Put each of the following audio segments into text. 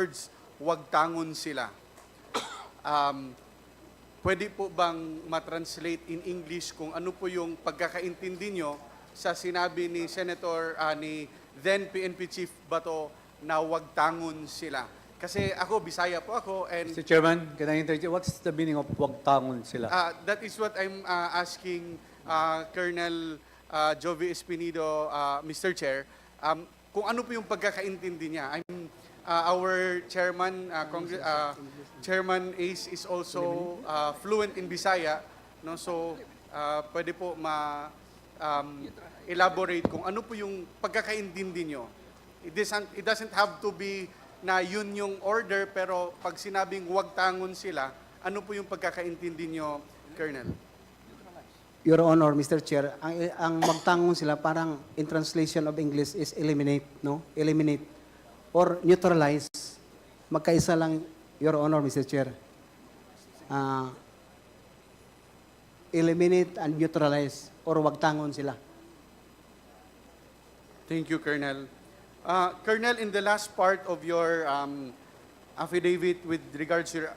words, wag tangon sila. Um, pwede po bang matranslate in English kung ano po yung pagkakaintindi nyo sa sinabi ni Senator, ah, ni then PNP Chief Bato na wag tangon sila? Kasi ako, Bisaya po ako, and Mr. Chairman, can I interject? What's the meaning of wag tangon sila? Ah, that is what I'm uh, asking uh, Colonel uh, Jovi Espinido, uh, Mr. Chair, um, kung ano po yung pagkakaintindi niya. I'm, uh, our chairman, uh, Congre- uh, Chairman Ace is also uh, fluent in Bisaya, no? So, uh, pwede po ma um, elaborate kung ano po yung pagkakaintindi niyo. It doesn't, it doesn't have to be na yun yung order, pero pag sinabing wag tangon sila, ano po yung pagkakaintindi nyo, Colonel? Your Honor, Mr. Chair, ang, ang magtangon sila parang in translation of English is eliminate, no? Eliminate or neutralize. Magkaisa lang, Your Honor, Mr. Chair. Ah, eliminate and neutralize or wagtangon sila. Thank you, Colonel. Uh, Colonel, in the last part of your um, affidavit with regards to your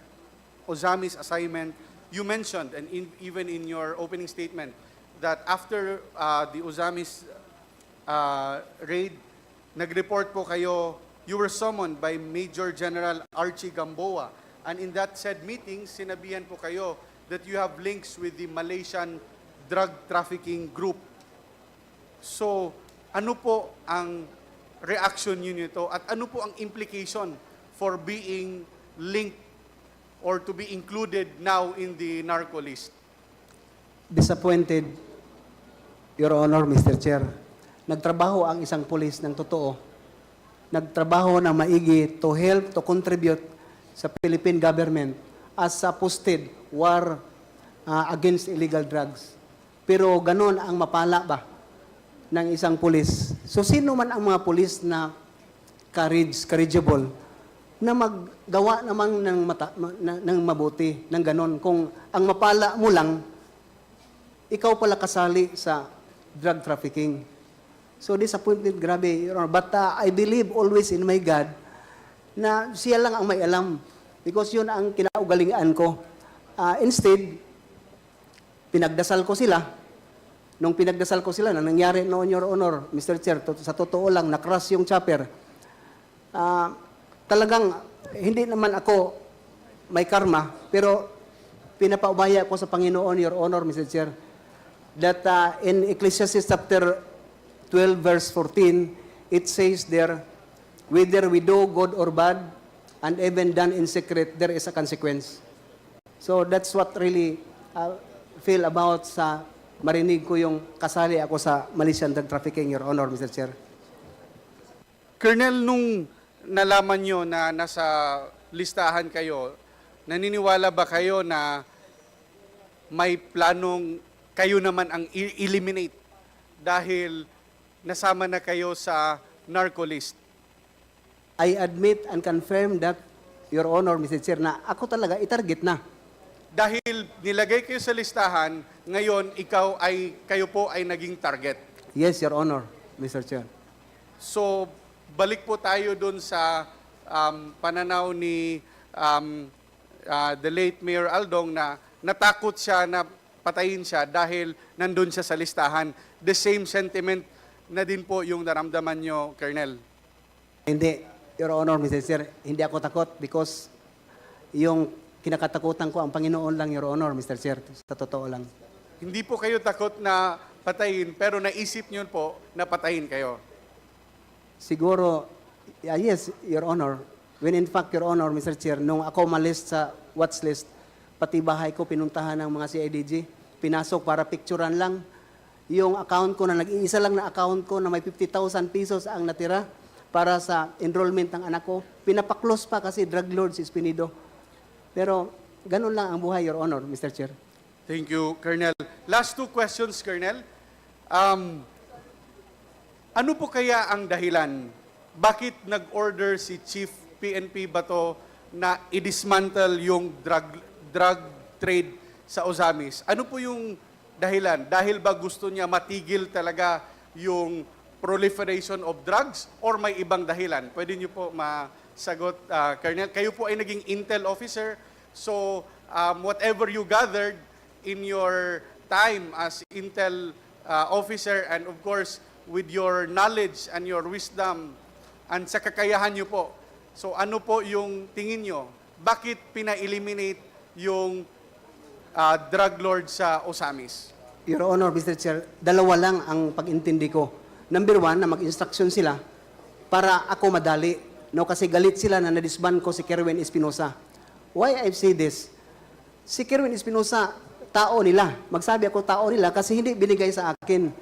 Ozami's assignment, you mentioned, and in, even in your opening statement, that after uh, the Ozami's uh, raid, nag-report po kayo, you were summoned by Major General Archie Gamboa. And in that said meeting, sinabihan po kayo that you have links with the Malaysian drug trafficking group. So, ano po ang reaction niyo nito at ano po ang implication for being linked or to be included now in the narco list? Disappointed, Your Honor, Mr. Chair. Nagtrabaho ang isang pulis ng totoo. Nagtrabaho na maigi to help, to contribute sa Philippine government as a posted war uh, against illegal drugs. Pero ganon ang mapala ba ng isang pulis? So sino man ang mga pulis na courage, courageable, na maggawa namang ng, mata, ma- na- ng mabuti, ng ganon. Kung ang mapala mo lang, ikaw pala kasali sa drug trafficking. So disappointed, grabe, Your Honor. But uh, I believe always in my God na siya lang ang may alam. Because yun ang kinaugalingan ko. Uh, instead, pinagdasal ko sila. Nung pinagdasal ko sila, na nangyari noon, Your Honor, Mr. Chair, to- sa totoo lang, nakras yung chopper. Ah, talagang, hindi naman ako may karma, pero pinapaubaya ko sa Panginoon, Your Honor, Mr. Chair, that uh, in Ecclesiastes chapter 12, verse 14, it says there, whether we do good or bad, and even done in secret, there is a consequence. So that's what really uh, feel about sa marinig ko yung kasali ako sa Malaysian drug trafficking, Your Honor, Mr. Chair. Colonel, nung nalaman nyo na nasa listahan kayo, naniniwala ba kayo na may planong kayo naman ang eliminate dahil nasama na kayo sa narco list? I admit and confirm that, Your Honor, Mr. Chair, na ako talaga itarget na. Dahil nilagay kayo sa listahan, ngayon ikaw ay kayo po ay naging target. Yes, Your Honor, Mr. Chair. So, balik po tayo dun sa um, pananaw ni um, uh, the late Mayor Aldong na natakot siya na patayin siya dahil nandun siya sa listahan. The same sentiment na din po yung naramdaman nyo, Colonel. Hindi, Your Honor, Mr. Chair, hindi ako takot because yung kinakatakutan ko ang Panginoon lang, Your Honor, Mr. Chair, sa totoo lang. Hindi po kayo takot na patayin, pero naisip nyo po na patayin kayo. Siguro, yeah, yes, Your Honor, when in fact, Your Honor, Mr. Chair, nung ako malist sa watch list, pati bahay ko pinuntahan ng mga CIDG, pinasok para picturean lang yung account ko na nag-iisa lang na account ko na may 50,000 pesos ang natira para sa enrollment ng anak ko. Pinapaklose pa kasi drug lord si Espinido. Pero ganun lang ang buhay, Your Honor, Mr. Chair. Thank you, Colonel. Last two questions, Colonel. Um, ano po kaya ang dahilan? Bakit nag-order si Chief PNP Bato na i-dismantle yung drug, drug trade sa Ozamis? Ano po yung dahilan? Dahil ba gusto niya matigil talaga yung proliferation of drugs or may ibang dahilan? Pwede niyo po ma sagot, ah, Colonel. Kayo po ay naging intel officer. So, um, whatever you gathered in your time as intel ah, officer and of course, with your knowledge and your wisdom and sa kakayahan nyo po. So, ano po yung tingin nyo? Bakit pina-eliminate yung ah, drug lord sa Osamis? Your Honor, Mr. Chair, dalawa lang ang pag-intindi ko. Number one, na mag-instruction sila para ako madali. No, kasi galit sila na nadisban ko si Kerwin Espinosa. Why I say this? Si Kerwin Espinosa, tao nila. Magsabi ako tao nila kasi hindi binigay sa akin.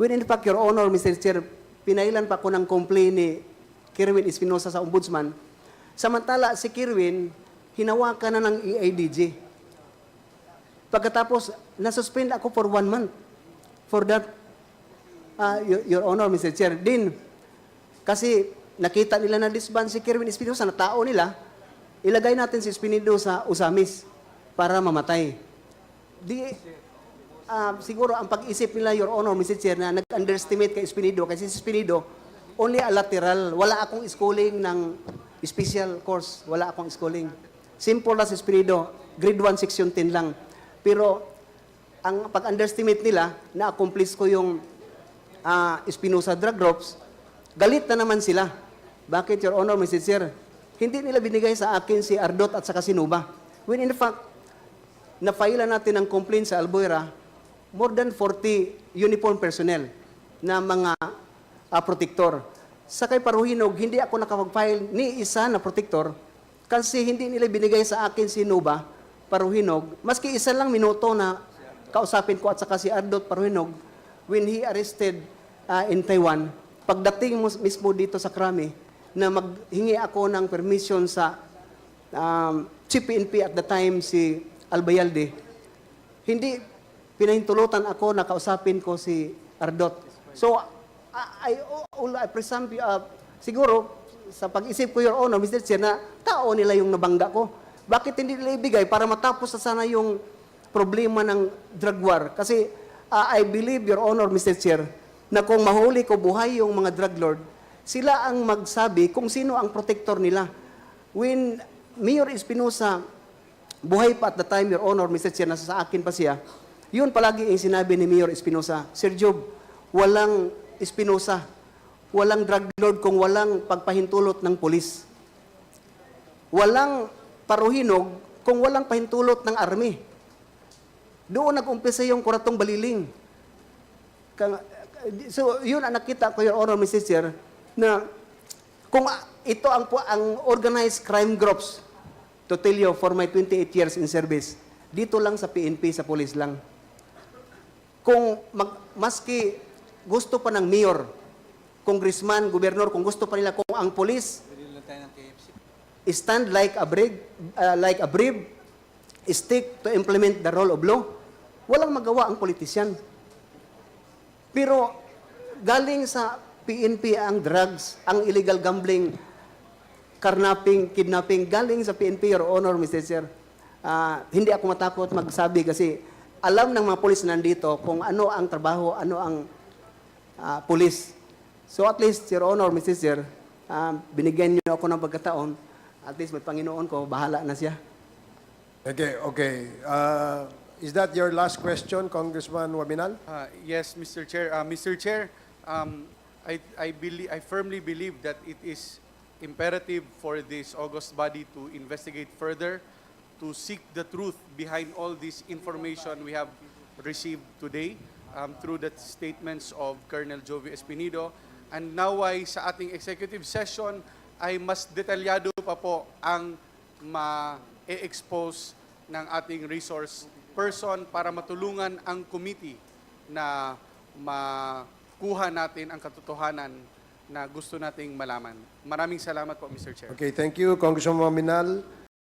When in fact, Your Honor, Mr. Chair, pinailan pa ko ng complaint ni Kerwin Espinosa sa Ombudsman. Samantala, si Kerwin, hinawakan na ng EIDG. Pagkatapos, nasuspend ako for one month for that, uh, Your, Your Honor, Mr. Chair. Din, kasi nakita nila na disband si Kerwin Espinosa na tao nila, ilagay natin si Espinido sa Usamis para mamatay. Di, ah, siguro ang pag-isip nila, Your Honor, Mr. Chair, na nag-underestimate kay Espinido kasi si Espinido, only a lateral. Wala akong schooling ng special course. Wala akong schooling. Simple na si Espinido, grade 1, section 10 lang. Pero, ang pag-underestimate nila, na-accomplish ko yung ah, Espinosa drug groups, galit na naman sila. Bakit, Your Honor, Mr. Chair? Hindi nila binigay sa akin si Ardot at saka si Nuba. When in fact, na-file natin ang complaint sa Albuera, more than 40 uniform personnel na mga ah, protector. Sa kay Paruhinog, hindi ako nakapag-file ni isa na protector kasi hindi nila binigay sa akin si Nuba Paruhinog. Maski isa lang minuto na kausapin ko at saka si Ardot Paruhinog when he arrested ah, in Taiwan. Pagdating mo mismo dito sa Krami, na maghingi ako ng permission sa um, Chief at the time si Albayalde, hindi pinahintulutan ako na kausapin ko si Ardot. So, I, I, I presume, uh, siguro, sa pag-isip ko, Your Honor, Mr. Chair, na tao nila yung nabangga ko. Bakit hindi nila ibigay para matapos na sana yung problema ng drug war? Kasi uh, I believe, Your Honor, Mr. Chair, na kung mahuli ko buhay yung mga drug lord, sila ang magsabi kung sino ang protector nila. When Mayor Espinosa, buhay pa at the time, Your Honor, Mr. Chair, nasa sa akin pa siya, yun palagi ang sinabi ni Mayor Espinosa, Sir Job, walang Espinosa, walang drug lord kung walang pagpahintulot ng polis. Walang paruhinog kung walang pahintulot ng army. Doon nag-umpisa yung kuratong baliling. So, yun ang nakita ko, Your Honor, Mr. Chair, na kung ito ang, ang organized crime groups, to tell you, for my 28 years in service, dito lang sa PNP, sa police lang. Kung mag, maski gusto pa ng mayor, congressman, gobernador, kung gusto pa nila, kung ang police stand like a brave, uh, like a brave stick to implement the rule of law, walang magawa ang politisyan. Pero galing sa PNP ang drugs, ang illegal gambling, carnapping, kidnapping, galing sa PNP, Your Honor, Mr. Chair. Ah, hindi ako matakot magsabi kasi alam ng mga polis nandito kung ano ang trabaho, ano ang ah, polis. So at least, Your Honor, Mr. Chair, ah, binigyan niyo ako ng pagkataon, at least may Panginoon ko, bahala na siya. Okay, okay. Uh, is that your last question, Congressman Wabinal? Uh, yes, Mr. Chair. Uh, Mr. Chair, um, I, I, believe, I firmly believe that it is imperative for this August body to investigate further, to seek the truth behind all this information we have received today um, through the statements of Colonel Jovi Espinido. And now ay sa ating executive session ay mas detalyado pa po ang ma-expose ng ating resource person para matulungan ang committee na makuha natin ang katotohanan na gusto nating malaman. Maraming salamat po, Mr. Chair. Okay, thank you, Congressman Wabinal.